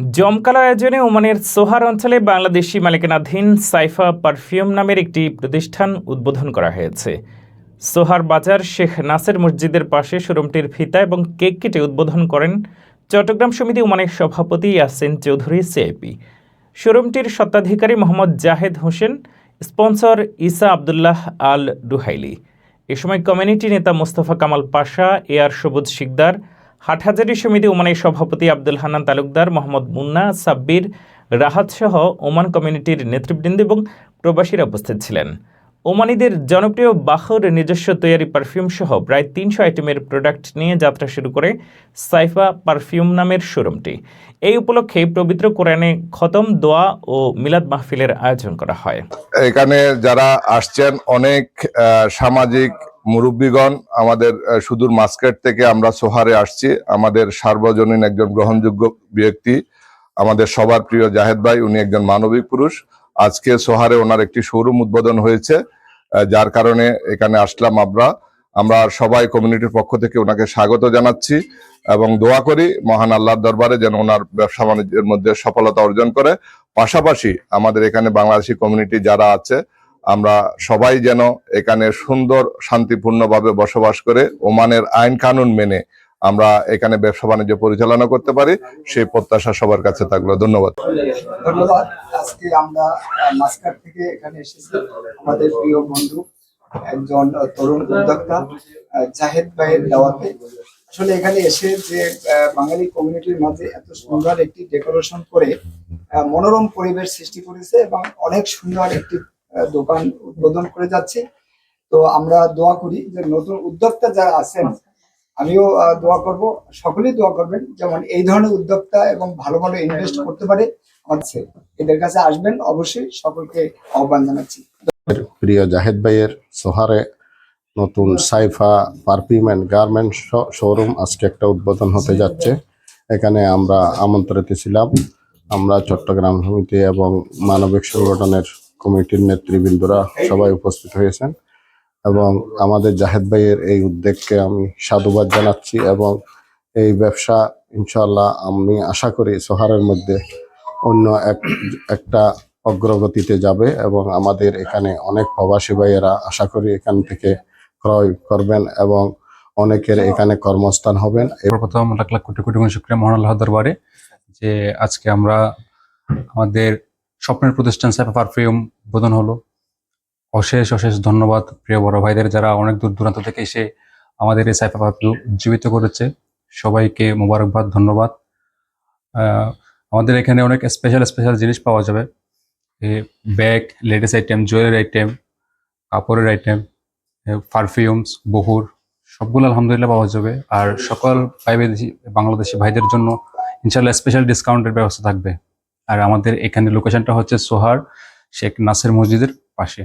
জমকালো আয়োজনে ওমানের সোহার অঞ্চলে বাংলাদেশি মালিকানাধীন সাইফা পারফিউম নামের একটি প্রতিষ্ঠান উদ্বোধন করা হয়েছে। সোহার বাজার শেখ নাসের মসজিদের পাশে শোরুমটির ফিতা এবং কেক কেটে উদ্বোধন করেন চট্টগ্রাম সমিতি ওমানের সভাপতি ইয়াসিন চৌধুরী, সিআইপি। শোরুমটির স্বত্বাধিকারী Mohammad Zahed Hossain, sponsor Isa Abdullah Al Duhaili এ সময় কমিউনিটি নেতা মোস্তফা কামাল পাশা, এ আর সবুজ শিকদার হাটহাজারি সমিতি ওমানের সভাপতি আব্দুল হান্নান তালুকদার, মোহাম্মদ মুন্না, সাব্বির রাহাত সহ ওমান কমিউনিটির নেতৃবৃন্দ এবং প্রবাসীরা উপস্থিত ছিলেন। ওমানিদের জনপ্রিয় বাহর নিজস্ব তৈরি পারফিউম সহ প্রায় তিনশো আইটেমের প্রোডাক্ট নিয়ে যাত্রা শুরু করে সাইফা পারফিউম নামের শোরুমটি। এই উপলক্ষে পবিত্র কোরআনে খতম, দোয়া ও মিলাদ মাহফিলের আয়োজন করা হয়। এখানে যারা আসছেন, অনেক সামাজিক মুরব্বীগণ, আমাদের সুদূর মাস্কেট থেকে আমরা সোহারে আসছি। আমাদের সার্বজনীন একজন গ্রহণযোগ্য ব্যক্তি, আমাদের সবার প্রিয় জাহেদ ভাই, উনি একজন মানবিক পুরুষ। আজকে সোহারে ওনার একটি শোরুম উদ্বোধন হয়েছে যার কারণে এখানে আসলাম আমরা। আমরা সবাই কমিউনিটির পক্ষ থেকে ওনাকে স্বাগত জানাচ্ছি এবং দোয়া করি মহান আল্লাহর দরবারে যেন ওনার ব্যবসা বাণিজ্যের মধ্যে সফলতা অর্জন করে। পাশাপাশি আমাদের এখানে বাংলাদেশি কমিউনিটি যারা আছে আমরা সবাই যেন এখানে সুন্দর, শান্তিপূর্ণভাবে বসবাস করে ওমানের আইন কানুন মেনে আমরা এখানে ব্যবসা বাণিজ্য পরিচালনা করতে পারি, সেই প্রত্যাশা সবার কাছে থাকল। ধন্যবাদ। আজকে আমরা আমাদের প্রিয় বন্ধু, একজন তরুণ উদ্যোক্তা জাহেদ ভাইয়ের দাওয়াতে। আসলে এখানে এসে যে বাঙালি কমিউনিটির মাঝে এত সুন্দর একটি ডেকোরেশন করে মনোরম পরিবেশ সৃষ্টি করেছে এবং অনেক সুন্দর একটি দোকান উদ্বোধন করে যাচ্ছে। তো আমরা দোয়া করি যে নতুন উদ্যোক্তা যারা আছেন, আমিও দোয়া করব। সকলেই দোয়া করবেন, যেমন এই ধরনের উদ্যোক্তা এবং ভালো ভালো ইনভেস্ট করতে পারে আছে এদের কাছে আসবেন, অবশ্যই সকলকে আহ্বান জানাচ্ছি। প্রিয় জাহেদ ভাইয়ের সোহারে নতুন Saifa perfume and garment showroom আজকে একটা উদ্বোধন হতে যাচ্ছে। এখানে আমরা আমন্ত্রিত ছিলাম। আমরা চট্টগ্রাম সমিতি এবং মানবিক সংগঠনের কমিটির নেতৃবৃন্দরা সবাই উপস্থিত হয়েছেন এবং আমাদের জাহেদ ভাইয়ের এই উদ্যোগকে আমি সাধুবাদ জানাচ্ছি এবং এই ব্যবসা ইনশাল্লাহ আমি আশা করি সোহারের মধ্যে অন্য এক, একটা অগ্রগতিতে যাবে এবং আমাদের এখানে অনেক প্রবাসী ভাইয়েরা আশা করি এখান থেকে ক্রয় করবেন এবং অনেকের এখানে কর্মস্থান হবেন। সর্বপ্রথম লাখ লাখ কোটি কোটি শুক্রিয়া মহান আল্লাহ দরবারে যে আজকে আমরা আমাদের স্বপ্নের প্রতিষ্ঠান সাইফা পারফিউম উদ্বোধন হলো। অশেষ অশেষ ধন্যবাদ প্রিয় বড় ভাইদের যারা অনেক দূর দূরান্ত থেকে এসে আমাদের এই সাইফা পারফিউম জীবিত করেছে। সবাইকে মোবারকবাদ, ধন্যবাদ। আমাদের এখানে অনেক স্পেশাল স্পেশাল জিনিস পাওয়া যাবে। Bag, ladies item jewellery item কাপড়ের আইটেম পারফিউমস বহুর, সবগুলো আলহামদুলিল্লাহ পাওয়া যাবে। আর সকল বাংলাদেশি ভাইদের জন্য ইনশাল্লাহ স্পেশাল ডিসকাউন্টের ব্যবস্থা থাকবে। আর আমাদের এখানে লোকেশনটা হচ্ছে সোহার শেখ নাসের মসজিদের পাশে।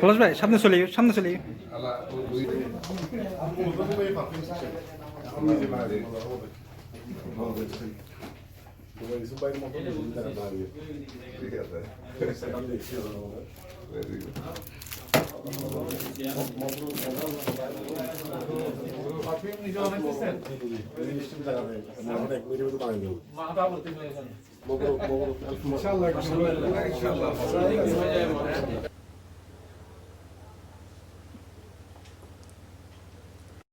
পলাশ ভাই সামনে চলে সামনে চলে মাথা বলতে مبروك مبروك. إن شاء الله إن شاء الله.